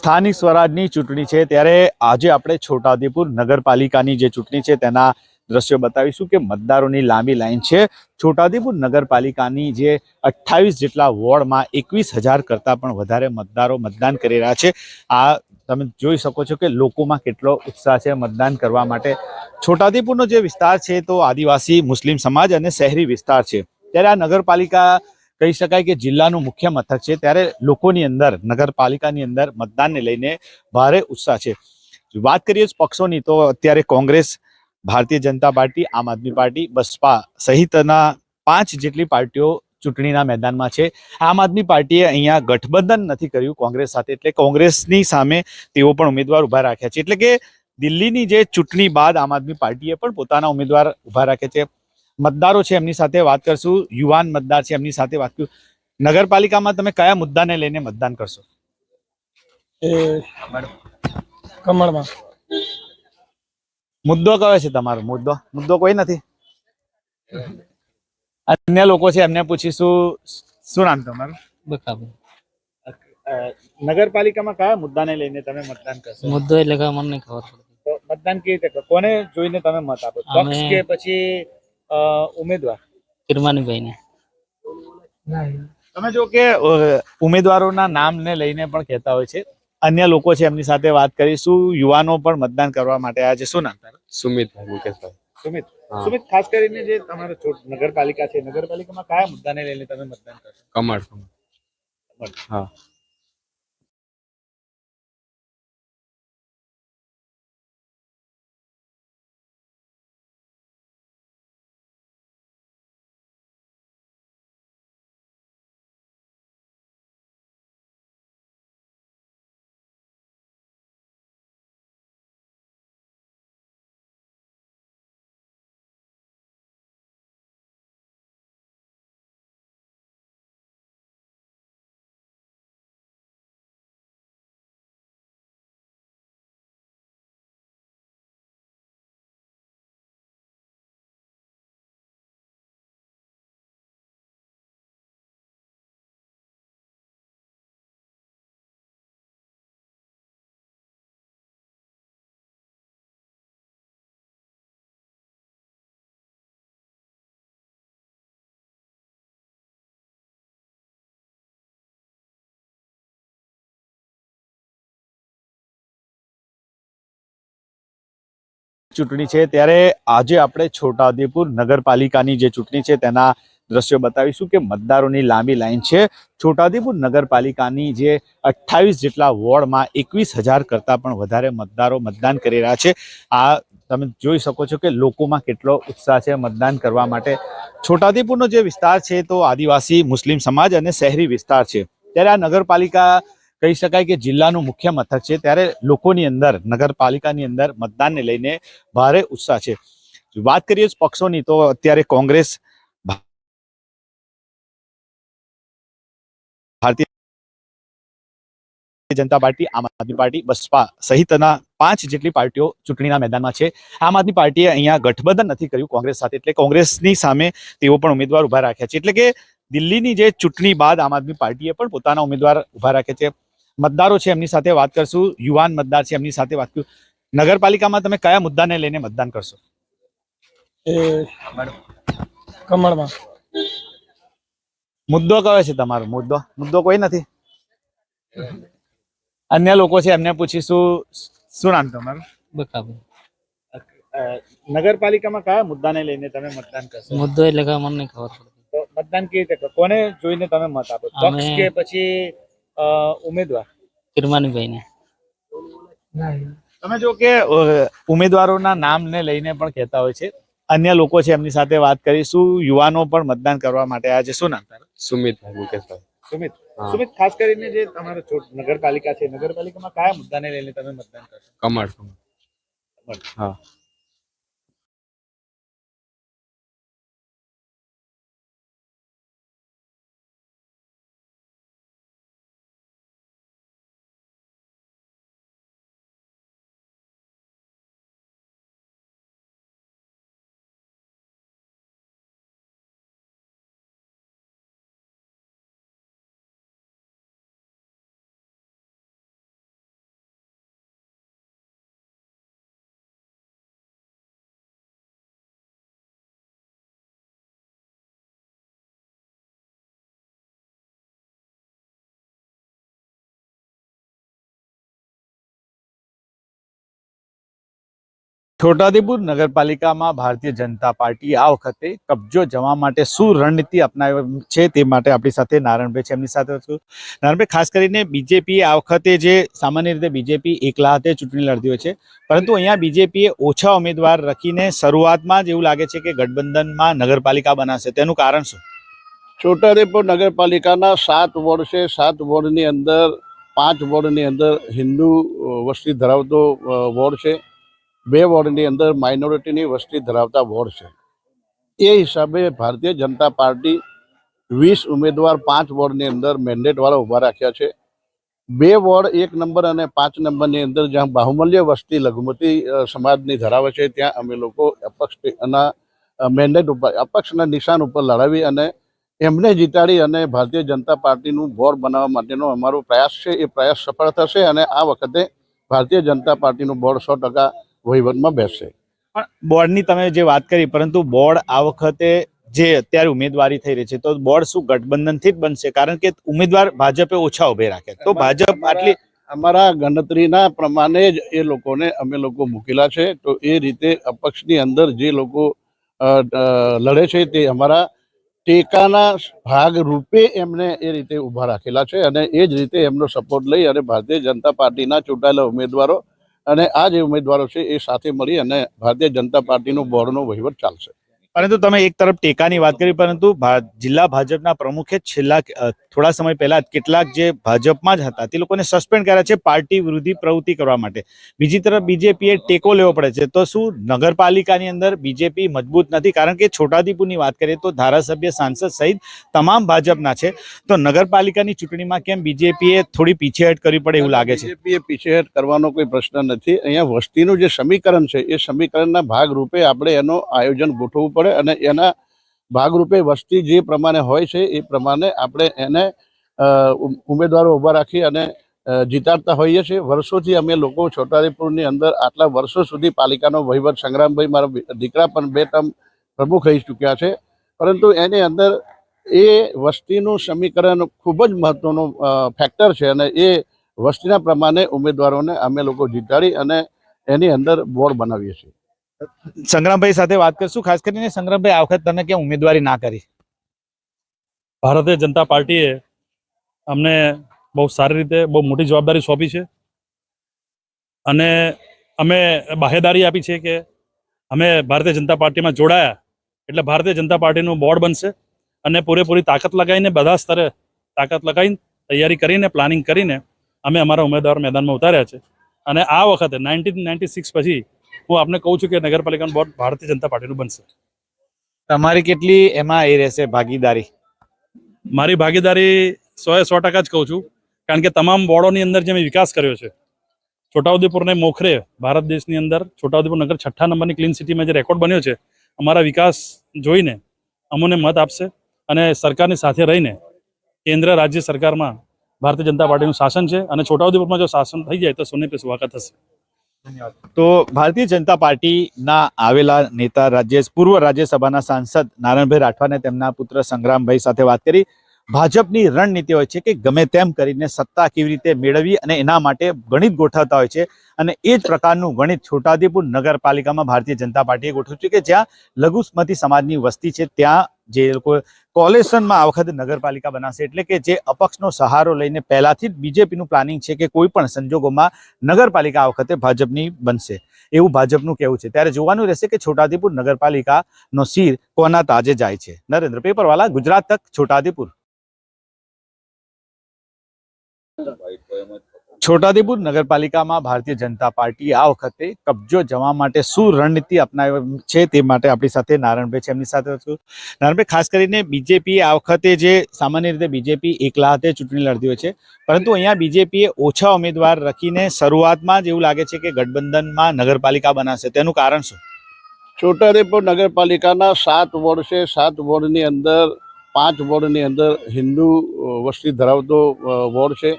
સ્થાનિક સ્વરાજની ચૂંટણી છે ત્યારે આજે આપણે છોટાઉદેપુર નગરપાલિકાની જે ચૂંટણી છે તેના દ્રશ્યો બતાવીશું કે મતદારોની લાંબી લાઈન છે. છોટાઉદેપુર નગરપાલિકાની જે અઠ્ઠાવીસ જેટલા વોર્ડમાં એકવીસ હજાર કરતાં પણ વધારે મતદારો મતદાન કરી રહ્યા છે. આ તમે જોઈ શકો છો કે લોકોમાં કેટલો ઉત્સાહ છે મતદાન કરવા માટે. છોટાઉદેપુરનો જે વિસ્તાર છે તો આદિવાસી, મુસ્લિમ સમાજ અને શહેરી વિસ્તાર છે. ત્યારે આ નગરપાલિકા કહી શકાય કે જિલ્લાનું મુખ્ય મથક છે. ત્યારે લોકોની અંદર, નગરપાલિકાની અંદર મતદાનને લઈને ભારે ઉત્સાહ છે. વાત કરીએ પક્ષોની, તો અત્યારે કોંગ્રેસ, ભારતીય જનતા પાર્ટી, આમ આદમી પાર્ટી, બસપા સહિતના પાંચ જેટલી પાર્ટીઓ ચૂંટણીના મેદાનમાં છે. આમ આદમી પાર્ટીએ અહીંયા ગઠબંધન નથી કર્યું કોંગ્રેસ સાથે, એટલે કોંગ્રેસની સામે તેઓ પણ ઉમેદવાર ઊભા રાખ્યા છે. એટલે કે દિલ્હીની જે ચૂંટણી બાદ આમ આદમી પાર્ટીએ પણ પોતાના ઉમેદવાર ઊભા રાખ્યા છે. મતદારો છે એમની સાથે વાત કરશું. યુવાન મતદાર છે એમની સાથે વાત કરશું નગરપાલિકામાં તમે કયા મુદ્દાને લઈને મતદાન કરશો? કમળમાં. મુદ્દો કયો છે તમારો? મુદ્દો? મુદ્દો કોઈ નથી? અન્ય લોકો છે એમને પૂછીશું. શું નામ તમારું? બકાબો નગરપાલિકામાં કયા મુદ્દાને લઈને તમે મતદાન કરશો? મુદ્દો એટલે કે મને ખબર પડે મતદાન કેવી રીતે કોને જોઈને તમે મત આપો? પક્ષ કે પછી ઉમેદવાર? કિરમાનીભાઈ ને તમે જો કે ઉમેદવારોના ઉમેદવારોના નામને લઈને પણ કહેતા હોય છે. અન્ય લોકો છે એમની સાથે વાત કરીશું. યુવાનો પણ મતદાન કરવા માટે આજે શું નામ સુમિત સુમિતભાઈ મુકેશભાઈ. સુમિત. સુમિત ખાસ કરીને જે તમારો છોટ- નગરપાલિકા છે નગરપાલિકામાં કયા મુદ્દાને લઈને તમે મતદાન કરશો? કમળ. હા. ચૂંટણી છે ત્યારે આજે આપણે છોટાઉદેપુર નગરપાલિકાની જે ચૂંટણી છે તેના દ્રશ્યો બતાવીશું કે મતદારોની લાંબી લાઈન છે. છોટાઉદેપુર નગરપાલિકાની જે અઠ્ઠાવીસ જેટલા વોર્ડમાં એકવીસ હજાર કરતાં પણ વધારે મતદારો મતદાન કરી રહ્યા છે. આ તમે જોઈ શકો છો કે લોકોમાં કેટલો ઉત્સાહ છે મતદાન કરવા માટે. છોટાઉદેપુરનો જે વિસ્તાર છે તો આદિવાસી, મુસ્લિમ સમાજ અને શહેરી વિસ્તાર છે. ત્યારે આ નગરપાલિકા કહી શકાય કે જિલ્લાનું મુખ્ય મથક છે. ત્યારે લોકોની અંદર, નગરપાલિકાની અંદર મતદાનને લઈને ભારે ઉત્સાહ છે. વાત કરીએ પક્ષોની, તો અત્યારે કોંગ્રેસ, ભારતીય જનતા પાર્ટી, આમ આદમી પાર્ટી, બસપા સહિતના પાંચ જેટલી પાર્ટીઓ ચૂંટણીના મેદાનમાં છે. આમ આદમી પાર્ટીએ અહીંયા ગઠબંધન નથી કર્યું કોંગ્રેસ સાથે, એટલે કોંગ્રેસની સામે તેઓ પણ ઉમેદવાર ઊભા રાખ્યા છે. એટલે કે દિલ્હીની જે ચૂંટણી બાદ આમ આદમી પાર્ટીએ પણ પોતાના ઉમેદવાર ઊભા રાખ્યા છે. મતદારો છે એમની સાથે વાત કરશું યુવાન મતદાર છે એમની સાથે વાત કરશું નગરપાલિકામાં તમે કયા મુદ્દાને લઈને મતદાન કરશો? કમળમાં. મુદ્દો કયો છે તમારો? મુદ્દો? મુદ્દો કોઈ નથી? અન્ય લોકો છે એમને પૂછીશું. શું નામ તમારું? બકાબો નગરપાલિકામાં કયા મુદ્દાને લઈને તમે મતદાન કરશો? મુદ્દો એટલે કે મને ખબર પડતી મતદાન કેવી રીતે કોને જોઈને તમે મત આપો? પક્ષ કે પછી ઉમેદવાર? કિરમાનીભાઈ ને તમે જો કે ઉમેદવારોના નામને લઈને પણ કહેતા હોય છે. અન્ય લોકો છે એમની સાથે વાત કરીશું. યુવાનો પણ મતદાન કરવા માટે આજે શું નામ તારું? સુમિત મુકેશભાઈ. સુમિત. સુમિત ખાસ કરીને જે તમારો છોટ- નગરપાલિકા છે નગરપાલિકામાં કયા મુદ્દાને લઈને તમે મતદાન કરશો? કમળ. હા. છોટાઉદેપુર નગરપાલિકામાં ભારતીય જનતા પાર્ટી આ વખતે કબજો જવા માટે શું રણનીતિ અપનાવી છે તે માટે આપણી સાથે નારાયણભાઈ છે. એમની સાથે છું. નારાયણભાઈ ખાસ કરીને બીજેપી આ વખતે જે સામાન્ય રીતે બીજેપી એકલા હાથે ચૂંટણી લડતી હોય છે, પરંતુ અહીંયા બીજેપીએ ઓછા ઉમેદવાર રાખીને શરૂઆતમાં જ એવું લાગે છે કે ગઠબંધનમાં નગરપાલિકા બનાવશે તેનું કારણ શું? છોટાઉદેપુર નગરપાલિકાના સાત વોર્ડ છે. સાત વોર્ડની અંદર, પાંચ વોર્ડની અંદર હિન્દુ વસ્તી ધરાવતો વોર્ડ છે. બે વોર્ડની અંદર માઇનોરિટીની વસ્તી ધરાવતા વોર્ડ છે. એ હિસાબે ભારતીય જનતા પાર્ટી વીસ ઉમેદવાર પાંચ વોર્ડની અંદર મેન્ડેટવાળા ઊભા રાખ્યા છે. બે વોર્ડ એક નંબર અને પાંચ નંબરની અંદર જ્યાં બાહુમલ્ય વસ્તી લઘુમતી સમાજની ધરાવે છે, ત્યાં અમે લોકો અપક્ષના મેન્ડેટ ઉપર, અપક્ષના નિશાન ઉપર લડાવી અને એમને જીતાડી અને ભારતીય જનતા પાર્ટીનું બોર્ડ બનાવવા માટેનો અમારો પ્રયાસ છે. એ પ્રયાસ સફળ થશે અને આ વખતે ભારતીય જનતા પાર્ટીનું બોર્ડ સો ટકા વહીવટમાં બેસશે પણ બોર્ડની તમે જે વાત કરી પરંતુ બોર્ડ આ વખતે જે અત્યારે ઉમેદવારી થઈ રહી છે તો બોર્ડ શું ગઠબંધનથી જ બનશે? કારણ કે ઉમેદવાર ભાજપે ઓછા ઉભે રાખે તો ભાજપ આટલી અમારા ગણતરીના પ્રમાણે જ એ લોકોને અમે લોકો મૂકેલા છે. તો એ રીતે અપક્ષની અંદર જે લોકો લડે છે તે અમારા ટેકાના ભાગ રૂપે એમને એ રીતે ઊભા રાખેલા છે અને એ જ રીતે એમનો સપોર્ટ લઈ અને ભારતીય જનતા પાર્ટીના ચૂંટાયેલા ઉમેદવારો અને આ જે ઉમેદવારો છે એ સાથે મળી અને ભારતીય જનતા પાર્ટીનું બોર્ડનો વહીવટ ચાલશે. પરંતુ તમે એક તરફ ટેકાની વાત કરી, પરંતુ જિલ્લા ભાજપના પ્રમુખે છેલ્લા થોડા સમય પહેલા કેટલાક જે ભાજપમાં જ હતા, તે લોકોને સસ્પેન્ડ કર્યા છે પાર્ટી વિરોધી પ્રવૃત્તિ કરવા માટે. બીજી તરફ બીજેપીએ ટેકો લેવો પડે છે. તો શું નગરપાલિકાની અંદર બીજેપી મજબૂત નથી? કારણ કે છોટાદીપુરની વાત કરીએ તો ધારાસભ્ય, સાંસદ સહિત તમામ ભાજપના છે. તો નગરપાલિકાની ચૂંટણીમાં કેમ બીજેપીએ થોડી પીછેહટ કરવી પડે એવું લાગે છે? બીજેપીએ પીછેહટ કરવાનો કોઈ પ્રશ્ન નથી. અહીંયા વસ્તીનું જે સમીકરણ છે, એ સમીકરણના ભાગરૂપે આપણે એનો આયોજન ગોઠવવું પડે. અને એના ભાગરૂપે વસ્તી જે પ્રમાણે હોય છે એ પ્રમાણે આપણે એને ઉમેદવારો ઊભા રાખી અને જીતાડતા હોઈએ છીએ. વર્ષોથી અમે લોકો છોટાઉદેપુરની અંદર આટલા વર્ષો સુધી પાલિકાનો વહીવટ, સંગ્રામભાઈ મારા દીકરા પણ બે ટર્મ પ્રમુખ રહી ચૂક્યા છે. પરંતુ એની અંદર એ વસ્તીનું સમીકરણ ખૂબ જ મહત્વનું ફેક્ટર છે અને એ વસ્તીના પ્રમાણે ઉમેદવારોને અમે લોકો જીતાડી અને એની અંદર બોર્ડ બનાવીએ છીએ. સંગ્રામભાઈ સાથે વાત કરશું. ખાસ કરીને સંગ્રામભાઈ, આ વખત તમે ક્યાં ઉમેદવારી ના કરી? ભારતીય જનતા પાર્ટીએ અમને બહુ સારી રીતે, બહુ મોટી જવાબદારી સોંપી છે. અને અમે બાહેદારી આપી છે કે અમે ભારતીય જનતા પાર્ટીમાં જોડાયા. એટલે ભારતીય જનતા પાર્ટીનું બોર્ડ બનશે અને પૂરેપૂરી તાકાત લગાવીને બધા સ્તરે તાકાત લગાવીને તૈયારી કરીને, પ્લાનિંગ કરીને અમે અમારા ઉમેદવાર મેદાનમાં ઉતાર્યા છે. અને આ વખતે નાઇન્ટીન નાઇન્ટી સિક્સ પછી હું આપને કહું છું કે નગરપાલિકાનું બોર્ડ ભારતીય જનતા પાર્ટીનું બનશે. તમારી કેટલી એમાં એ રહેશે ભાગીદારી? મારી ભાગીદારી સો એ સો ટકા જ કહું છું. કારણ કે તમામ બોર્ડોની અંદર જે મેં વિકાસ કર્યો છે છોટાઉદેપુરને મોખરે ભારત દેશની અંદર છોટાઉદેપુર નગર છઠ્ઠા નંબરની ક્લીન સિટીમાં જે રેકોર્ડ બન્યો છે અમારા વિકાસ જોઈને અમને મત આપશે અને સરકારની સાથે રહીને કેન્દ્ર રાજ્ય સરકારમાં ભારતીય જનતા પાર્ટીનું શાસન છે અને છોટાઉદેપુરમાં જો શાસન થઈ જાય તો સોને પે સુવાકા થશે. તો ભારતીય જનતા પાર્ટીના આવેલા નેતા રાજ્ય, પૂર્વ રાજ્યસભાના સાંસદ નારાયણભાઈ રાઠવાને તેમના પુત્ર સંગ્રામભાઈ સાથે વાત કરી. ભાજપની રણનીતિ હોય છે કે ગમે તેમ કરીને સત્તા કેવી રીતે મેળવવી અને એના માટે ગણિત ગોઠવતા હોય છે અને એ જ પ્રકારનું ગણિત છોટાઉદેપુર નગરપાલિકામાં ભારતીય જનતા પાર્ટીએ ગોઠવ્યું છે કે જ્યાં લઘુમતી સમાજની વસ્તી છે, ત્યાં જે લોકો કોલેશનમાં આ વખતે નગરપાલિકા બનાવશે એટલે કે જે અપક્ષનો સહારો લઈને પહેલાથી જ બીજેપીનું પ્લાનિંગ છે કે કોઈ પણ સંજોગોમાં નગરપાલિકા આ વખતે ભાજપની બનશે. એવું ભાજપનું કહેવું છે. ત્યારે જોવાનું રહેશે કે છોટાદીપુર નગરપાલિકાનો શીર કોના તાજે જાય છે. નરેન્દ્ર પેપરવાલા, ગુજરાત તક, છોટાઉદેપુર. છોટાઉદેપુર નગરપાલિકામાં ભારતીય જનતા પાર્ટી આ વખતે કબજો જવા માટે શું રણનીતિ અપનાવી છે તે માટે આપણી સાથે નારાયણભાઈ છે. એમની સાથે નારાયણભાઈ ખાસ કરીને બીજેપી આ વખતે જે સામાન્ય રીતે બીજેપી એકલા હાથે ચૂંટણી લડતી હોય છે, પરંતુ અહીંયા બીજેપીએ ઓછા ઉમેદવાર રાખીને શરૂઆતમાં જ એવું લાગે છે કે ગઠબંધનમાં નગરપાલિકા બનાવશે તેનું કારણ શું? છોટાદેપુર નગરપાલિકાના સાત વોર્ડ છે. સાત વોર્ડની અંદર પાંચ વોર્ડની અંદર હિન્દુ વસ્તી ધરાવતો વોર્ડ છે.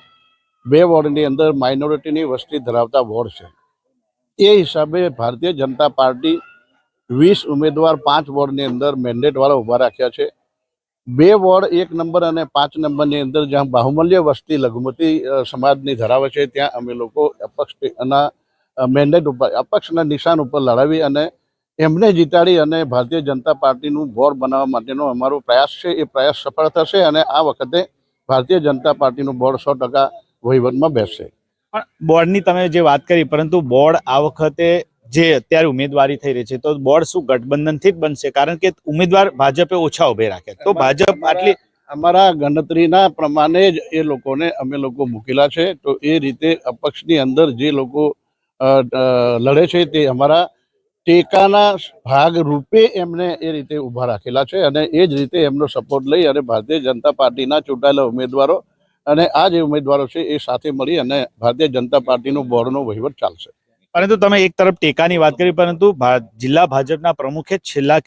બે વોર્ડની અંદર માઇનોરિટીની વસ્તી ધરાવતા વોર્ડ છે. એ હિસાબે ભારતીય જનતા પાર્ટી વીસ ઉમેદવાર પાંચ વોર્ડની અંદર મેન્ડેટવાળા ઊભા રાખ્યા છે. બે વોર્ડ, એક નંબર અને પાંચ નંબરની અંદર જ્યાં બાહુમલ્ય વસ્તી લઘુમતી સમાજની ધરાવે છે, ત્યાં અમે લોકો અપક્ષના મેન્ડેટ ઉપર, અપક્ષના નિશાન ઉપર લડાવી અને એમને જીતાડી અને ભારતીય જનતા પાર્ટીનું બોર્ડ બનાવવા માટેનો અમારો પ્રયાસ છે. એ પ્રયાસ સફળ થશે અને આ વખતે ભારતીય જનતા પાર્ટીનું બોર્ડ સો ટકા વહીવટમાં બેસશે પણ બોર્ડની તમે જે વાત કરી પરંતુ બોર્ડ આ વખતે જે અત્યારે ઉમેદવારી થઈ રહી છે તો બોર્ડ શું ગઠબંધનથી જ બનશે? કારણ કે ઉમેદવાર ભાજપે ઓછા ઉભે રાખે તો ભાજપ આટલી અમારા ગણતરીના પ્રમાણે જ એ લોકોને અમે લોકો મૂકેલા છે. તો એ રીતે અપક્ષની અંદર જે લોકો લડે છે તે અમારા ટેકાના ભાગ રૂપે એમને એ રીતે ઊભા રાખેલા છે અને એ જ રીતે એમનો સપોર્ટ લઈ અને ભારતીય જનતા પાર્ટીના ચૂંટાયેલા ઉમેદવારો અને આ જે ઉમેદવારો છે એ સાથે મળી અને ભારતીય જનતા પાર્ટીનું બોર્ડનો વહીવટ ચાલશે. પરંતુ તમે એક તરફ ટેકાની વાત કરી, પરંતુ જિલ્લા ભાજપના પ્રમુખે છેલ્લા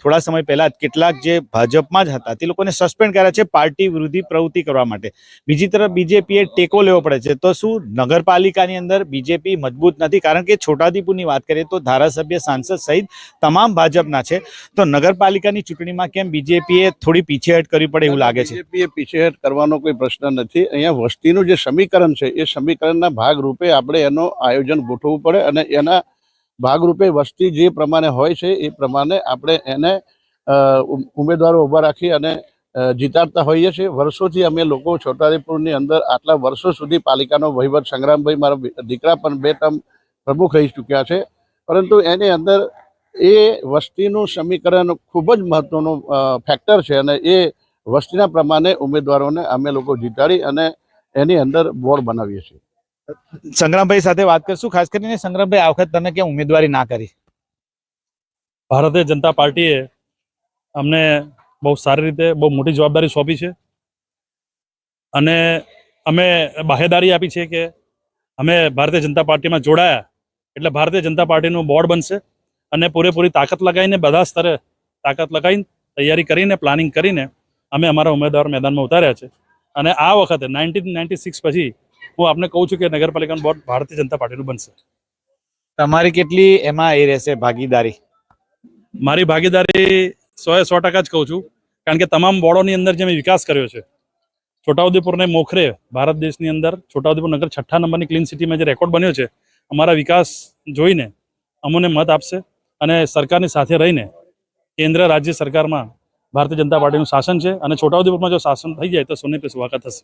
થોડા સમય પહેલા કેટલાક જે ભાજપમાં જ હતા, તે લોકોને સસ્પેન્ડ કર્યા છે પાર્ટી વિરોધી પ્રવૃત્તિ કરવા માટે. બીજી તરફ બીજેપીએ ટેકો લેવો પડે છે. તો શું નગરપાલિકાની અંદર બીજેપી મજબૂત નથી? કારણ કે છોટાદીપુરની વાત કરીએ તો ધારાસભ્ય, સાંસદ સહિત તમામ ભાજપના છે. તો નગરપાલિકાની ચૂંટણીમાં કેમ બીજેપીએ થોડી પીછેહટ કરવી પડે એવું લાગે છે? બીજેપીએ પીછેહટ કરવાનો કોઈ પ્રશ્ન નથી. અહીંયા વસ્તીનું જે સમીકરણ છે, એ સમીકરણના ભાગરૂપે આપણે એનો આયોજન ગોઠવવું અને એના ભાગરૂપે વસ્તી જે પ્રમાણે હોય છે, એ પ્રમાણે આપણે એને ઉમેદવારો ઊભા રાખી અને જીતાડતા હોઈએ છીએ. વર્ષોથી અમે લોકો છોટાઉદેપુરની અંદર આટલા વર્ષો સુધી પાલિકાનો વહીવટ, સંગ્રામભાઈ મારા દીકરા પણ બે ટર્મ પ્રમુખ રહી ચૂક્યા છે. પરંતુ એની અંદર એ વસ્તીનું સમીકરણ ખૂબ જ મહત્વનું ફેક્ટર છે અને એ વસ્તીના પ્રમાણે ઉમેદવારોને અમે લોકો જીતાડી અને એની અંદર બોર્ડ બનાવીએ છીએ. સંગ્રામભાઈ સાથે વાત કરશું. ખાસ કરીને સંગ્રામભાઈ, આ વખત તમે કેમ ઉમેદવારી ના કરી? ભારતીય જનતા પાર્ટીએ અમને બહુ સારી રીતે, બહુ મોટી જવાબદારી સોંપી છે. અને અમે બાહેદારી આપી છે કે અમે ભારતીય જનતા પાર્ટીમાં જોડાયા. એટલે ભારતીય જનતા પાર્ટીનું બોર્ડ બનશે અને પૂરેપૂરી તાકાત લગાવીને, બધા સ્તરે તાકાત લગાવીને, તૈયારી કરીને, પ્લાનિંગ કરીને અમે અમારા ઉમેદવાર મેદાનમાં ઉતાર્યા છે. અને આ વખતે નાઇન્ટીન નાઇન્ટી સિક્સ પછી હું આપને કહું છું કે નગરપાલિકાનું બોર્ડ ભારતીય જનતા પાર્ટીનું બનશે. તમારી કેટલી એમાં એ રહેશે ભાગીદારી? મારી ભાગીદારી સો એ સો ટકા જ કહું છું. કારણ કે તમામ બોર્ડોની અંદર જે મેં વિકાસ કર્યો છે છોટાઉદેપુરને મોખરે ભારત દેશની અંદર છોટાઉદેપુર નગર છઠ્ઠા નંબરની ક્લીન સિટીમાં જે રેકોર્ડ બન્યો છે અમારા વિકાસ જોઈને અમને મત આપશે અને સરકારની સાથે રહીને કેન્દ્ર રાજ્ય સરકારમાં ભારતીય જનતા પાર્ટીનું શાસન છે અને છોટાઉદેપુરમાં જો શાસન થઈ જાય તો સોને પે સુવાકા થશે.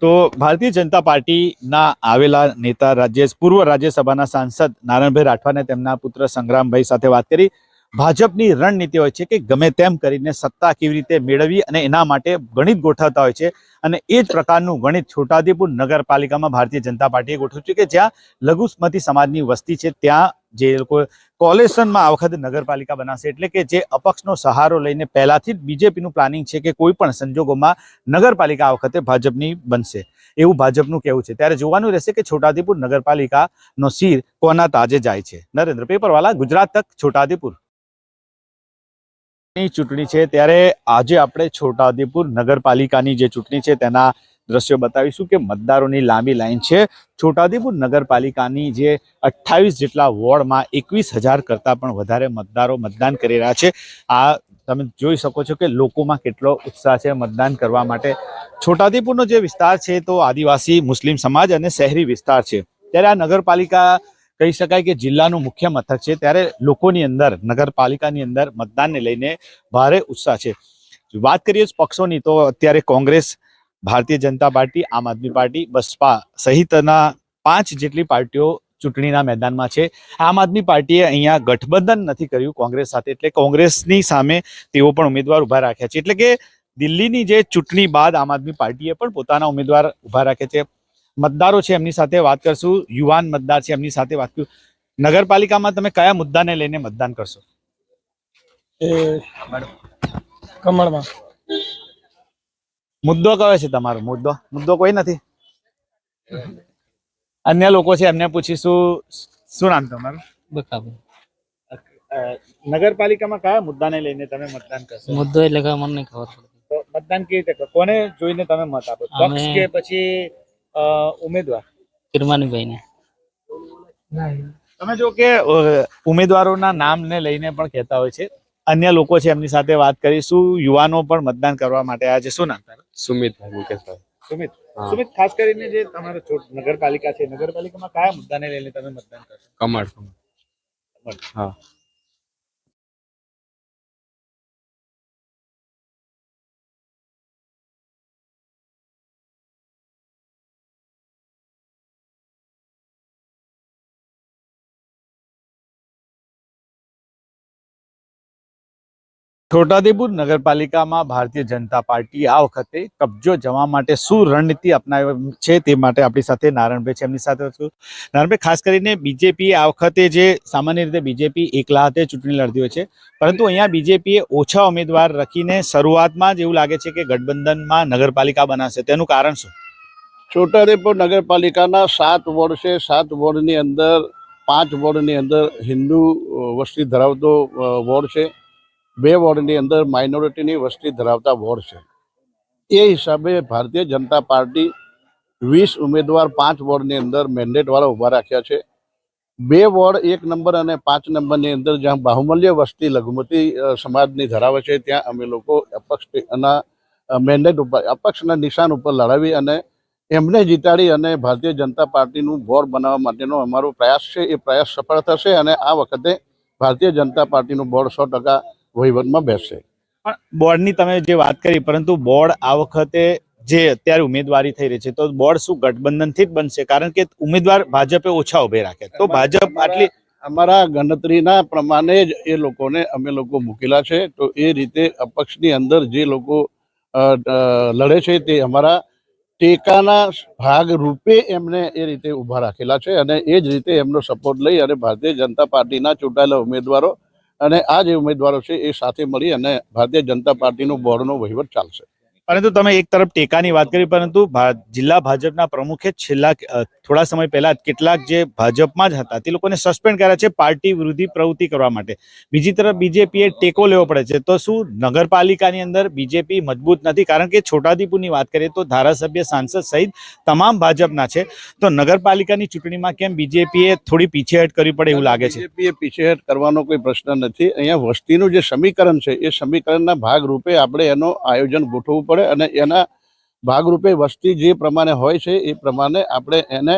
તો ભારતીય જનતા પાર્ટીના આવેલા નેતા રાજ્ય, પૂર્વ રાજ્યસભાના સાંસદ નારાયણભાઈ રાઠવાને તેમના પુત્ર સંગ્રામભાઈ સાથે વાત કરી. ભાજપની રણનીતિ હોય છે કે ગમે તેમ કરીને સત્તા કેવી રીતે મેળવવી અને એના માટે ગણિત ગોઠવતા હોય છે અને એ જ પ્રકારનું ગણિત છોટાઉદેપુર નગરપાલિકામાં ભારતીય જનતા પાર્ટીએ ગોઠવ્યું છે કે જ્યાં લઘુમતી સમાજની વસ્તી છે, ત્યાં જે લોકો કોલેશનમાં આ વખતે નગરપાલિકા બનાવશે. એટલે કે જે અપક્ષનો સહારો લઈને પહેલાથી જ બીજેપીનું પ્લાનિંગ છે કે કોઈ પણ સંજોગોમાં નગરપાલિકા આ વખતે ભાજપની બનશે. એવું ભાજપનું કહેવું છે. ત્યારે જોવાનું રહેશે કે છોટાદીપુર નગરપાલિકાનો સિર કોના તાજે જાય છે. નરેન્દ્ર પેપરવાલા, ગુજરાત તક છોટાદીપુર ચૂંટણી છે, ત્યારે આજે આપણે છોટાઉદેપુર નગરપાલિકાની જે ચૂંટણી છે, તેના દ્રશ્યો બતાવીશું કે મતદારોની લાંબી લાઈન છે. છોટાઉદેપુર નગરપાલિકાની જે અઠ્ઠાવીસ જેટલા વોર્ડમાં એકવીસ હજાર કરતાં પણ વધારે મતદારો મતદાન કરી રહ્યા છે. આ તમે જોઈ શકો છો કે લોકોમાં કેટલો ઉત્સાહ છે મતદાન કરવા માટે. છોટાઉદેપુરનો જે વિસ્તાર છે તો આદિવાસી, મુસ્લિમ સમાજ અને શહેરી વિસ્તાર છે. ત્યારે આ નગરપાલિકા કહી શકાય કે જિલ્લાનું મુખ્ય મથક છે. ત્યારે લોકોની અંદર, નગરપાલિકાની અંદર મતદાનને લઈને ભારે ઉત્સાહ છે. વાત કરીએ પક્ષોની તો અત્યારે કોંગ્રેસ ભારતીય જનતા પાર્ટી, આમ આદમી પાર્ટી, બસપા સહિતના પાંચ જેટલી પાર્ટીઓ ચૂંટણીના મેદાનમાં છે. આમ આદમી પાર્ટીએ અહીંયા ગઠબંધન નથી કર્યું કોંગ્રેસ સાથે, એટલે કોંગ્રેસની સામે તેઓ પણ ઉમેદવાર ઊભા રાખ્યા છે. એટલે કે દિલ્હીની જે ચૂંટણી બાદ આમ આદમી પાર્ટીએ પણ પોતાના ઉમેદવાર ઊભા રાખ્યા છે. મતદારો છે એમની સાથે વાત કરશું, યુવાન મતદાર છે એમની સાથે વાત કરશું નગરપાલિકામાં તમે કયા મુદ્દાને લઈને મતદાન કરશો? કમળમાં. મુદ્દો કયો છે તમારો? મુદ્દો? મુદ્દો કોઈ નથી? અન્ય લોકો છે એમને પૂછીશું. શું નામ તમારું? બકાભાઈ નગરપાલિકામાં કયા મુદ્દાને લઈને તમે મતદાન કરશો? મુદ્દો એટલે કે મને નહીં ખબર તો મતદાન કેવી રીતે કોને જોઈને તમે મત આપો? પક્ષ કે પછી ઉમેદવાર? કિરમાનીભાઈ ને તમે જો કે ઉમેદવારોના ઉમેદવારોના નામને લઈને પણ કહેતા હોય છે. અન્ય લોકો છે એમની સાથે વાત કરીશું. યુવાનો પણ મતદાન કરવા માટે આજે શું નામ? સુમિત ભાઈ મુકેશભાઈ સુમિત. સુમિત ખાસ કરીને જે તમારો છોટ- નગરપાલિકા છે નગરપાલિકામાં કયા મુદ્દાને લઈને તમે મતદાન કરશો? કમળ. હા. છોટાઉદેપુર નગરપાલિકામાં ભારતીય જનતા પાર્ટી આ વખતે કબજો જવા માટે શું રણનીતિ અપનાવી છે તે માટે આપણી સાથે નારાયણભાઈ છે. એમની સાથે છું. નારાયણભાઈ ખાસ કરીને બીજેપી આ વખતે જે સામાન્ય રીતે બીજેપી એકલા હાથે ચૂંટણી લડતી હોય છે, પરંતુ અહીંયા બીજેપીએ ઓછા ઉમેદવાર રાખીને શરૂઆતમાં જ એવું લાગે છે કે ગઠબંધનમાં નગરપાલિકા બનાવશે તેનું કારણ શું? છોટાઉદેપુર નગરપાલિકાના સાત વોર્ડ છે. સાત વોર્ડની અંદર પાંચ વોર્ડની અંદર હિન્દુ વસ્તી ધરાવતો વોર્ડ છે. બે વોર્ડની અંદર માઇનોરિટીની વસ્તી ધરાવતા વોર્ડ છે. એ હિસાબે ભારતીય જનતા પાર્ટી વીસ ઉમેદવાર પાંચ વોર્ડની અંદર મેન્ડેટવાળા ઊભા રાખ્યા છે. બે વોર્ડ એક નંબર અને પાંચ નંબરની અંદર જ્યાં બાહુમલ્ય વસ્તી લઘુમતી સમાજની ધરાવે છે, ત્યાં અમે લોકો અપક્ષના મેન્ડેટ ઉપર, અપક્ષના નિશાન ઉપર લડાવી અને એમને જીતાડી અને ભારતીય જનતા પાર્ટીનું બોર્ડ બનાવવા માટેનો અમારો પ્રયાસ છે. એ પ્રયાસ સફળ થશે અને આ વખતે ભારતીય જનતા પાર્ટીનું બોર્ડ સો ટકા વહીવટમાં બેસશે. પણ બોર્ડની તમે જે વાત કરી પરંતુ બોર્ડ આ વખતે જે અત્યારે ઉમેદવારી થઈ રહી છે તો બોર્ડ શું ગઠબંધનથી જ બનશે? કારણ કે ઉમેદવાર ભાજપે ઓછા ઉભે રાખે. તો ભાજપ આટલી અમારા ગણતરીના પ્રમાણે જ એ લોકોને અમે લોકો મૂકેલા છે. તો એ રીતે અપક્ષની અંદર જે લોકો લડે છે તે અમારા ટેકાના ભાગ રૂપે એમને એ રીતે ઊભા રાખેલા છે અને એ જ રીતે એમનો સપોર્ટ લઈ અને ભારતીય જનતા પાર્ટીના ચૂંટાયેલા ઉમેદવારો અને આ જે ઉમેદવારો છે એ સાથે મળી અને ભારતીય જનતા પાર્ટીનો બોર્ડનો વહીવટ ચાલશે. પરંતુ તમે એક તરફ ટેકાની વાત કરી, પરંતુ જિલ્લા ભાજપના પ્રમુખે છેલ્લા થોડા સમય પહેલા કેટલાક જે ભાજપમાં જ હતા, તે લોકોને સસ્પેન્ડ કર્યા છે પાર્ટી વિરોધી પ્રવૃત્તિ કરવા માટે. બીજી તરફ બીજેપીએ ટેકો લેવો પડે છે, તો શું નગરપાલિકાની અંદર બીજેપી મજબૂત નથી? કારણ કે છોટાદીપુરની વાત કરીએ તો ધારાસભ્ય, સાંસદ સહિત તમામ ભાજપના છે. તો નગરપાલિકાની ચૂંટણીમાં કેમ બીજેપીએ થોડી પીછેહટ કરવી પડે એવું લાગે છે? બીજેપીએ પીછેહટ કરવાનો કોઈ પ્રશ્ન નથી. અહીંયા વસ્તીનું જે સમીકરણ છે, એ સમીકરણના ભાગરૂપે આપણે એનો આયોજન ગોઠવવું પડે. અને એના ભાગરૂપે વસ્તી જે પ્રમાણે હોય છે, એ પ્રમાણે આપણે એને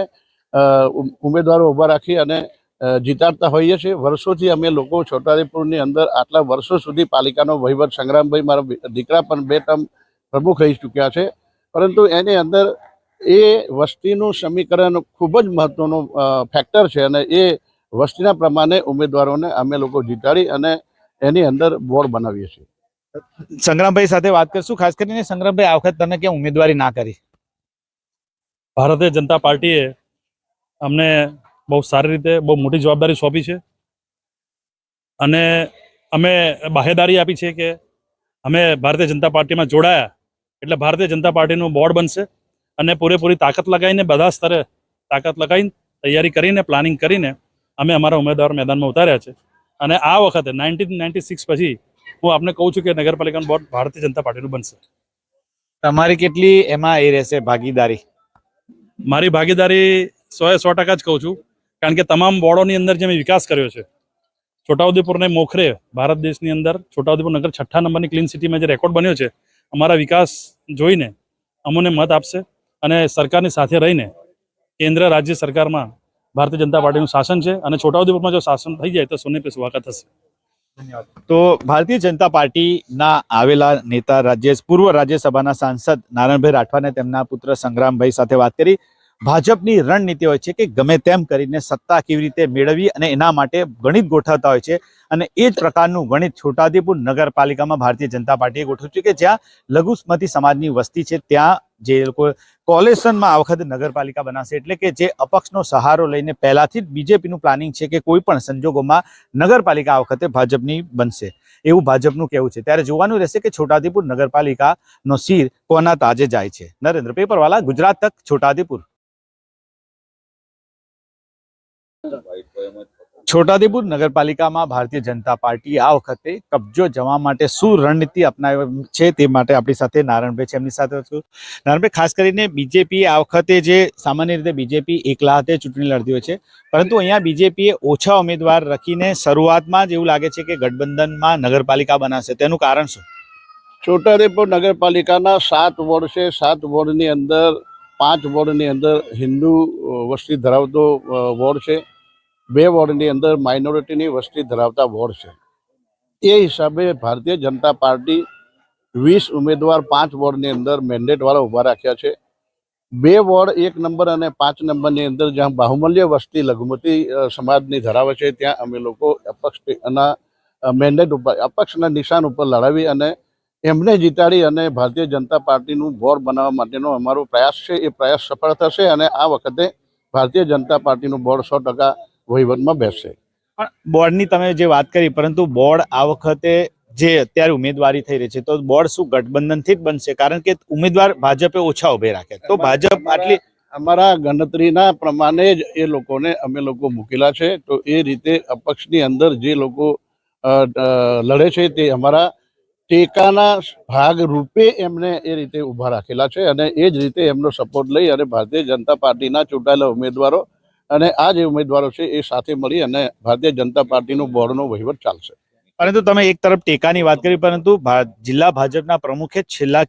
ઉમેદવારો ઊભા રાખી અને જીતાડતા હોઈએ છીએ. વર્ષોથી અમે લોકો છોટાઉદેપુરની અંદર આટલા વર્ષો સુધી પાલિકાનો વહીવટ, સંગ્રામભાઈ મારા દીકરા પણ બે ટર્મ પ્રમુખ રહી ચૂક્યા છે. પરંતુ એની અંદર એ વસ્તીનું સમીકરણ ખૂબ જ મહત્વનો ફેક્ટર છે અને એ વસ્તીના પ્રમાણે ઉમેદવારોને અમે લોકો જીતાડી અને એની અંદર બોર્ડ બનાવીએ છીએ. સંગ્રામભાઈ સાથે વાત કરશું. ખાસ કરીને સંગ્રામભાઈ, આ વખત તમે કેમ ઉમેદવારી ના કરી? ભારતીય જનતા પાર્ટીએ અમને બહુ સારી રીતે, બહુ મોટી જવાબદારી સોંપી છે. અને અમે બાહેદારી આપી છે કે અમે ભારતીય જનતા પાર્ટીમાં જોડાયા. એટલે ભારતીય જનતા પાર્ટીનું બોર્ડ બનશે અને પૂરેપૂરી તાકાત લગાવીને, બધા સ્તરે તાકાત લગાવીને, તૈયારી કરીને, પ્લાનિંગ કરીને અમે અમારા ઉમેદવાર મેદાનમાં ઉતાર્યા છે. અને આ વખતે નાઇન્ટીન નાઇન્ટી સિક્સ પછી હું આપને કહું છું કે નગરપાલિકાનું બોર્ડ ભારતીય જનતા પાર્ટીનું બનશે. તમારી કેટલી એમાં એ રહેશે ભાગીદારી? મારી ભાગીદારી સો એ સો ટકા જ કહું છું. કારણ કે તમામ બોર્ડોની અંદર જે મેં વિકાસ કર્યો છે છોટાઉદેપુરને મોખરે ભારત દેશની અંદર છોટાઉદેપુર નગર છઠ્ઠા નંબરની ક્લીન સિટીમાં જે રેકોર્ડ બન્યો છે અમારા વિકાસ જોઈને અમોને મત આપશે અને સરકારની સાથે રહીને કેન્દ્ર રાજ્ય સરકારમાં ભારતીય જનતા પાર્ટીનું શાસન છે અને છોટાઉદેપુરમાં જો શાસન થઈ જાય તો સોને પે સુવાકા થશે તો ભારતીય જનતા પાર્ટીના આવેલા નેતા રાજ્ય પૂર્વ રાજ્યસભાના સાંસદ નારાયણભાઈ રાઠવાને તેમના પુત્ર સંગ્રામભાઈ સાથે વાત કરી. ભાજપની રણનીતિ હોય છે કે ગમે તેમ કરીને સત્તા કેવી રીતે મેળવવી અને એના માટે ગણિત ગોઠવતા હોય છે અને એ જ પ્રકારનું ગણિત છોટાઉદેપુર નગરપાલિકામાં ભારતીય જનતા પાર્ટીએ ગોઠવ્યું છે કે જ્યાં લઘુમતી સમાજની વસ્તી છે, ત્યાં જે લોકો કોલેશનમાં આ વખતે નગરપાલિકા બનાવશે. એટલે કે જે અપક્ષનો સહારો લઈને પહેલાથી જ બીજેપીનું પ્લાનિંગ છે કે કોઈ પણ સંજોગોમાં નગરપાલિકા આ વખતે ભાજપની બનશે. એવું ભાજપનું કહેવું છે. ત્યારે જોવાનું રહેશે કે છોટાદીપુર નગરપાલિકાનો શીર કોના તાજે જાય છે. નરેન્દ્ર પેપરવાલા ગુજરાત તક છોટાઉદેપુર છોટાઉદેપુર નગરપાલિકામાં ભારતીય જનતા પાર્ટી આ વખતે કબજો જવા માટે શું રણનીતિ અપનાવી છે તે માટે આપણી સાથે નારાયણભાઈ છે. એમની સાથે છું. નારાયણભાઈ ખાસ કરીને બીજેપી આ વખતે જે સામાન્ય રીતે બીજેપી એકલા હાથે ચૂંટણી લડતી હોય છે, પરંતુ અહીંયા બીજેપીએ ઓછા ઉમેદવાર રાખીને શરૂઆતમાં જ એવું લાગે છે કે ગઠબંધનમાં નગરપાલિકા બનાવશે તેનું કારણ શું? છોટાદેપુર નગરપાલિકાના સાત વોર્ડ છે. સાત વોર્ડની અંદર પાંચ વોર્ડની અંદર હિન્દુ વસ્તી ધરાવતો વોર્ડ છે. બે વોર્ડની અંદર માઇનોરિટીની વસ્તી ધરાવતા વોર્ડ છે. એ હિસાબે ભારતીય જનતા પાર્ટી વીસ ઉમેદવાર પાંચ વોર્ડની અંદર મેન્ડેટવાળા ઊભા રાખ્યા છે. બે વોર્ડ, એક નંબર અને પાંચ નંબરની અંદર જ્યાં બાહુમલ્ય વસ્તી લઘુમતી સમાજની ધરાવે છે, ત્યાં અમે લોકો અપક્ષના મેન્ડેટ ઉપર, અપક્ષના નિશાન ઉપર લડાવી અને એમને જીતાડી અને ભારતીય જનતા પાર્ટીનું બોર્ડ બનાવવા માટેનો અમારો પ્રયાસ છે. એ પ્રયાસ સફળ થશે અને આ વખતે ભારતીય જનતા પાર્ટીનું બોર્ડ સો ટકા વહીવટમાં બેસશે પણ બોર્ડની તમે જે વાત કરી પરંતુ બોર્ડ આ વખતે જે અત્યારે ઉમેદવારી થઈ રહી છે તો બોર્ડ શું ગઠબંધનથી જ બનશે? કારણ કે ઉમેદવાર ભાજપે ઓછા ઉભે રાખે તો ભાજપ આટલી અમારા ગણતરીના પ્રમાણે જ એ લોકોને અમે લોકો મૂકેલા છે. તો એ રીતે અપક્ષની અંદર જે લોકો લડે છે તે અમારા ટેકાના ભાગ રૂપે એમને એ રીતે ઊભા રાખેલા છે અને એ જ રીતે એમનો સપોર્ટ લઈ અને ભારતીય જનતા પાર્ટીના ચૂંટાયેલા ઉમેદવારો અને આ જે ઉમેદવારો છે એ સાથે મળી અને ભારતીય જનતા પાર્ટીનું બોર્ડનો વહીવટ ચાલશે. પરંતુ તમે એક તરફ ટેકાની વાત કરી, પરંતુ જિલ્લા ભાજપના પ્રમુખે છેલ્લા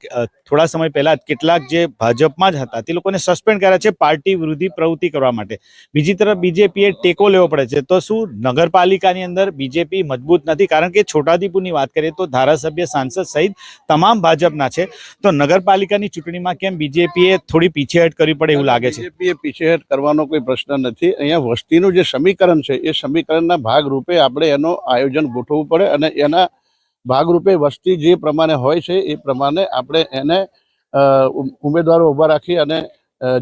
થોડા સમય પહેલા કેટલાક જે ભાજપમાં જ હતા, તે લોકોને સસ્પેન્ડ કર્યા છે પાર્ટી વિરોધી પ્રવૃત્તિ કરવા માટે. બીજી તરફ બીજેપીએ ટેકો લેવો પડે છે, તો શું નગરપાલિકાની અંદર બીજેપી મજબૂત નથી? કારણ કે છોટાદીપુરની વાત કરીએ તો ધારાસભ્ય સાંસદ સહિત તમામ ભાજપના છે. તો નગરપાલિકાની ચૂંટણીમાં કેમ બીજેપીએ થોડી પીછેહટ કરવી પડે એવું લાગે છે? બીજેપીએ પીછેહટ કરવાનો કોઈ પ્રશ્ન નથી. અહીંયા વસ્તીનું જે સમીકરણ છે, એ સમીકરણના ભાગરૂપે આપણે એનો આયોજન ગોઠવવું પડે અને એના ભાગરૂપે વસ્તી જે પ્રમાણે હોય છે, એ પ્રમાણે આપણે એને ઉમેદવારો ઊભા રાખી અને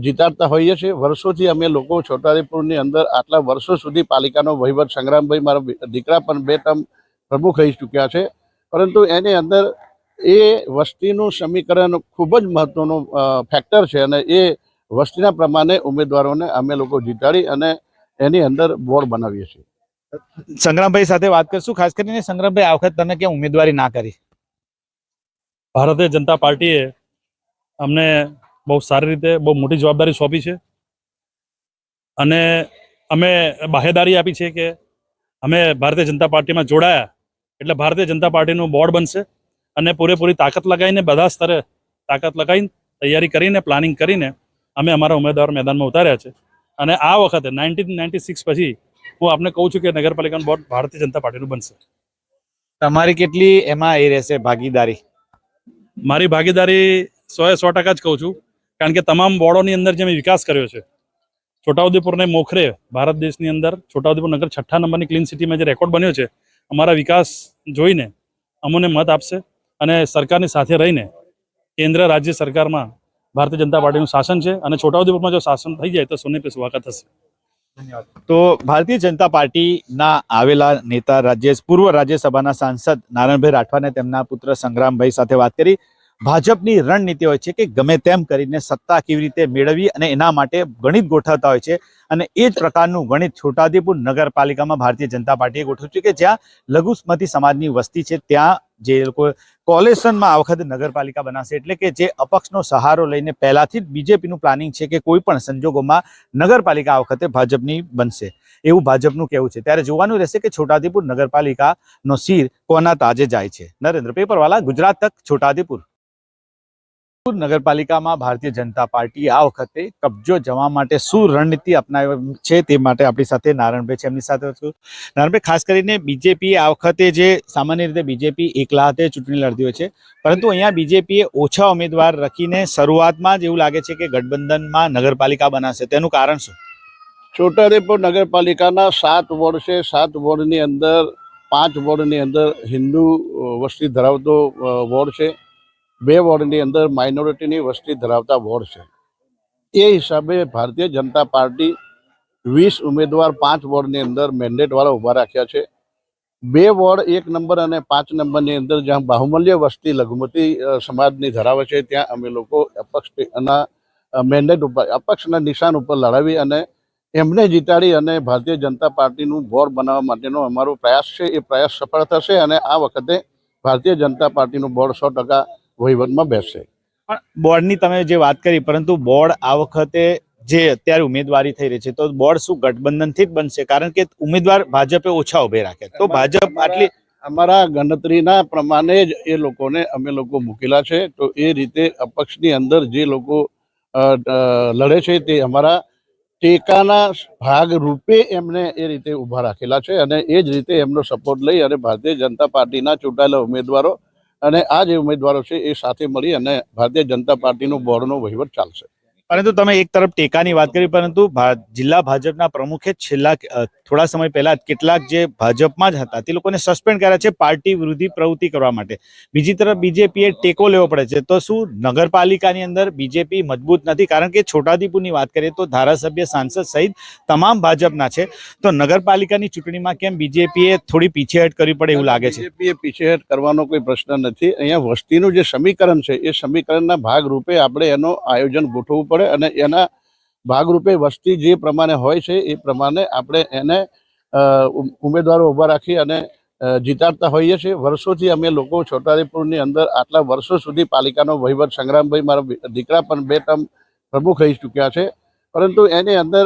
જીતાડતા હોઈએ છીએ. વર્ષોથી અમે લોકો છોટાઉદેપુરની અંદર આટલા વર્ષો સુધી પાલિકાનો વહીવટ, સંગ્રામભાઈ મારા દીકરા પણ બે ટર્મ પ્રમુખ રહી ચૂક્યા છે. પરંતુ એની અંદર એ વસ્તીનું સમીકરણ ખૂબ જ મહત્વનું ફેક્ટર છે અને એ વસ્તીના પ્રમાણે ઉમેદવારોને અમે લોકો જીતાડી અને એની અંદર બોર્ડ બનાવીએ છીએ. સંગ્રામભાઈ સાથે વાત કરશું. ખાસ કરીને સંગ્રામભાઈ, આ વખત તમે કેમ ઉમેદવારી ના કરી? ભારતીય જનતા પાર્ટીએ અમને બહુ સારી રીતે, બહુ મોટી જવાબદારી સોંપી છે. અને અમે બાહેદારી આપી છે કે અમે ભારતીય જનતા પાર્ટીમાં જોડાયા. એટલે ભારતીય જનતા પાર્ટીનું બોર્ડ બનશે અને પૂરેપૂરી તાકાત લગાવીને, બધા સ્તરે તાકાત લગાવીને, તૈયારી કરીને, પ્લાનિંગ કરીને અમે અમારા ઉમેદવાર મેદાનમાં ઉતાર્યા છે. અને આ વખતે નાઇન્ટીન નાઇન્ટી સિક્સ પછી હું આપને કહું છું કે નગરપાલિકાનું બોર્ડ ભારતીય જનતા પાર્ટીનું બનશે. તમારી કેટલી એમાં એ રહેશે ભાગીદારી? મારી ભાગીદારી સો એ સો ટકા જ કહું છું. કારણ કે તમામ બોર્ડોની અંદર જે મેં વિકાસ કર્યો છે છોટાઉદેપુરને મોખરે ભારત દેશની અંદર છોટાઉદેપુર નગર છઠ્ઠા નંબરની ક્લીન સિટીમાં જે રેકોર્ડ બન્યો છે અમારા વિકાસ જોઈને અમોને મત આપશે અને સરકારની સાથે રહીને કેન્દ્ર રાજ્ય સરકારમાં ભારતીય જનતા પાર્ટીનું શાસન છે અને છોટાઉદેપુરમાં જો શાસન થઈ જાય તો સોને પે સુહાગા થશે. તો ભારતીય જનતા પાર્ટીના આવેલા નેતા રાજ્ય, પૂર્વ રાજ્યસભાના સાંસદ નારાયણભાઈ રાઠવાને તેમના પુત્ર સંગ્રામભાઈ સાથે વાત કરી. ભાજપની રણનીતિ હોય છે કે ગમે તેમ કરીને સત્તા કેવી રીતે મેળવવી અને એના માટે ગણિત ગોઠવતા હોય છે અને એ જ પ્રકારનું ગણિત છોટાઉદેપુર નગરપાલિકામાં ભારતીય જનતા પાર્ટીએ ગોઠવ્યું છે કે જ્યાં લઘુમતી સમાજની વસ્તી છે, ત્યાં જે લોકો કોલેશનમાં આ વખતે નગરપાલિકા બનાવશે એટલે કે જે અપક્ષનો સહારો લઈને પહેલાથી જ બીજેપીનું પ્લાનિંગ છે કે કોઈ પણ સંજોગોમાં નગરપાલિકા આ વખતે ભાજપની બનશે. એવું ભાજપનું કહેવું છે. ત્યારે જોવાનું રહેશે કે છોટાદીપુર નગરપાલિકાનો શીર કોના તાજે જાય છે. નરેન્દ્ર પેપરવાલા, ગુજરાત તક, છોટાઉદેપુર. નગરપાલિકામાં ભારતીય જનતા પાર્ટી આ વખતે કબજો જવા માટે શું રણનીતિ અપનાવી છે તે માટે આપણી સાથે નારાયણભાઈ છે. એમની સાથે નારાયણભાઈ ખાસ કરીને બીજેપી આ વખતે જે સામાન્ય રીતે બીજેપી એકલા હાથે ચૂંટણી લડતી હોય છે, પરંતુ અહીંયા બીજેપીએ ઓછા ઉમેદવાર રાખીને શરૂઆતમાં જ એવું લાગે છે કે ગઠબંધનમાં નગરપાલિકા બનાવશે તેનું કારણ શું? છોટાઉદેપુર નગરપાલિકાના સાત વોર્ડ છે. સાત વોર્ડની અંદર, પાંચ વોર્ડની અંદર હિન્દુ વસ્તી ધરાવતો વોર્ડ છે. બે વોર્ડની અંદર માઇનોરિટીની વસ્તી ધરાવતા વોર્ડ છે. એ હિસાબે ભારતીય જનતા પાર્ટી વીસ ઉમેદવાર પાંચ વોર્ડની અંદર મેન્ડેટવાળા ઊભા રાખ્યા છે. બે વોર્ડ એક નંબર અને પાંચ નંબરની અંદર જ્યાં બાહુમલ્ય વસ્તી લઘુમતી સમાજની ધરાવે છે, ત્યાં અમે લોકો અપક્ષના મેન્ડેટ ઉપર, અપક્ષના નિશાન ઉપર લડાવી અને એમને જીતાડી અને ભારતીય જનતા પાર્ટીનું બોર્ડ બનાવવા માટેનો અમારો પ્રયાસ છે. એ પ્રયાસ સફળ થશે અને આ વખતે ભારતીય જનતા પાર્ટીનું બોર્ડ સો ટકા વહીવટમાં બેસશે. પણ બોર્ડની તમે જે વાત કરી પરંતુ બોર્ડ આ વખતે જે અત્યારે ઉમેદવારી થઈ રહી છે તો બોર્ડ શું ગઠબંધનથી જ બનશે? કારણ કે ઉમેદવાર ભાજપે ઓછા ઉભે રાખે તો ભાજપ આટલી અમારા ગણતરીના પ્રમાણે જ એ લોકોને અમે લોકો મૂકેલા છે. તો એ રીતે અપક્ષની અંદર જે લોકો લડે છે તે અમારા ટેકાના ભાગ રૂપે એમને એ રીતે ઊભા રાખેલા છે અને એ જ રીતે એમનો સપોર્ટ લઈ અને ભારતીય જનતા પાર્ટીના ચૂંટાયેલા ઉમેદવારો અને આ જે ઉમેદવારો છે એ સાથે મળી અને ભારતીય જનતા પાર્ટીનો બોર્ડનો વહીવટ ચાલશે. પરંતુ તમે એક તરફ ટેકાની વાત કરી, પરંતુ જિલ્લા ભાજપના પ્રમુખે છેલ્લા થોડા સમય પહેલા કેટલાક જે ભાજપમાં જ હતા, તે લોકોને સસ્પેન્ડ કર્યા છે પાર્ટી વિરોધી પ્રવૃત્તિ કરવા માટે. બીજી તરફ બીજેપીએ ટેકો લેવો પડે છે. તો શું નગરપાલિકાની અંદર બીજેપી મજબૂત નથી? કારણ કે છોટાદીપુરની વાત કરીએ તો ધારાસભ્ય, સાંસદ સહિત તમામ ભાજપના છે. તો નગરપાલિકાની ચૂંટણીમાં કેમ બીજેપીએ થોડી પીછેહટ કરવી પડે એવું લાગે છે? બીજેપીએ પીછેહટ કરવાનો કોઈ પ્રશ્ન નથી. અહીંયા વસ્તીનું જે સમીકરણ છે, એ સમીકરણના ભાગરૂપે આપણે એનો આયોજન ગોઠવવું પડે અને એના ભાગરૂપે વસ્તી જે પ્રમાણે હોય છે, એ પ્રમાણે આપણે એને ઉમેદવારો ઊભા રાખી અને જીતાડતા હોઈએ છીએ. વર્ષોથી અમે લોકો છોટાદેપુરની અંદર આટલા વર્ષો સુધી પાલિકાનો વહીવટ, સંગ્રામભાઈ મારા દીકરા પણ બે ટર્મ પ્રમુખ રહી ચૂક્યા છે. પરંતુ એની અંદર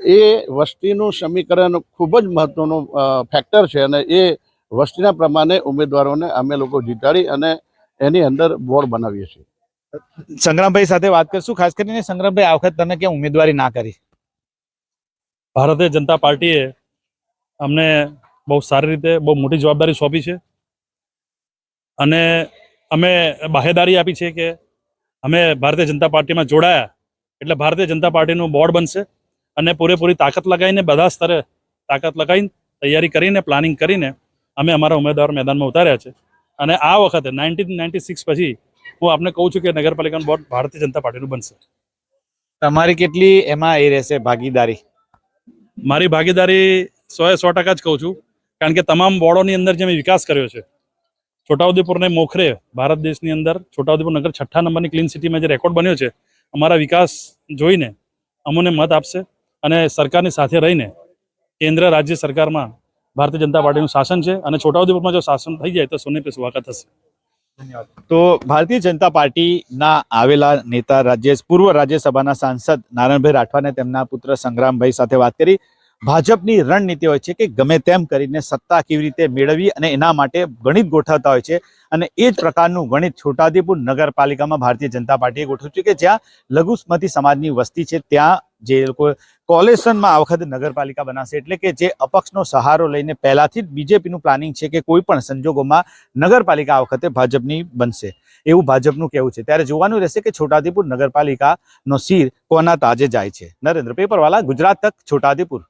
એ વસ્તીનું સમીકરણ ખૂબ જ મહત્વનું ફેક્ટર છે અને એ વસ્તીના પ્રમાણે ઉમેદવારોને અમે લોકો જીતાડી અને એની અંદર બોર્ડ બનાવીએ છીએ. સંગ્રામભાઈ સાથે વાત કરશું. ખાસ કરીને સંગ્રામભાઈ, આ વખત તમે કેમ ઉમેદવારી ના કરી? ભારતીય જનતા પાર્ટીએ અમને બહુ સારી રીતે, બહુ મોટી જવાબદારી સોંપી છે. અને અમે બાહેદારી આપી છે કે અમે ભારતીય જનતા પાર્ટીમાં જોડાયા. એટલે ભારતીય જનતા પાર્ટીનું બોર્ડ બનશે અને પૂરેપૂરી તાકાત લગાવીને, બધા સ્તરે તાકાત લગાવીને, તૈયારી કરીને, પ્લાનિંગ કરીને અમે અમારા ઉમેદવાર મેદાનમાં ઉતાર્યા છે. અને આ વખતે નાઇન્ટીન નાઇન્ટી સિક્સ પછી હું આપને કહું છું કે નગરપાલિકાનું બોર્ડ ભારતીય જનતા પાર્ટીનું બનશે. તમારી કેટલી એમાં એ રહેશે ભાગીદારી? મારી ભાગીદારી સો એ સો ટકા જ કહું છું. કારણ કે તમામ બોર્ડોની અંદર જે મેં વિકાસ કર્યો છે છોટાઉદેપુરને મોખરે ભારત દેશની અંદર છોટાઉદેપુર નગર છઠ્ઠા નંબરની ક્લીન સિટીમાં જે રેકોર્ડ બન્યો છે અમારા વિકાસ જોઈને અમને મત આપશે અને સરકારની સાથે રહીને કેન્દ્ર રાજ્ય સરકારમાં ભારતીય જનતા પાર્ટીનું શાસન છે અને છોટાઉદેપુરમાં જો શાસન થઈ જાય તો સોને પે સુવાકા થશે તો ભારતીય જનતા પાર્ટીના આવેલા નેતા રાજ્ય, પૂર્વ રાજ્યસભાના સાંસદ નારાયણભાઈ રાઠવાને તેમના પુત્ર સંગ્રામભાઈ સાથે વાત કરી. ભાજપની રણનીતિ હોય છે કે ગમે તેમ કરીને સત્તા કેવી રીતે મેળવવી અને એના માટે ગણિત ગોઠવતા હોય છે અને એ જ પ્રકારનું ગણિત છોટાઉદેપુર નગરપાલિકામાં ભારતીય જનતા પાર્ટીએ ગોઠવ્યું છે કે જ્યાં લઘુસ્મતી સમાજની વસ્તી છે, ત્યાં જે લોકો કોલેશનમાં આ વખતે નગરપાલિકા બનાવશે એટલે કે જે અપક્ષનો સહારો લઈને પહેલાથી જ બીજેપીનું પ્લાનિંગ છે કે કોઈ પણ સંજોગોમાં નગરપાલિકા આ વખતે ભાજપની બનશે. એવું ભાજપનું કહેવું છે. ત્યારે જોવાનું રહેશે કે છોટાદીપુર નગરપાલિકાનો સીર કોના તાજે જાય છે. નરેન્દ્ર પેપરવાલા, ગુજરાત તક, છોટાઉદેપુર.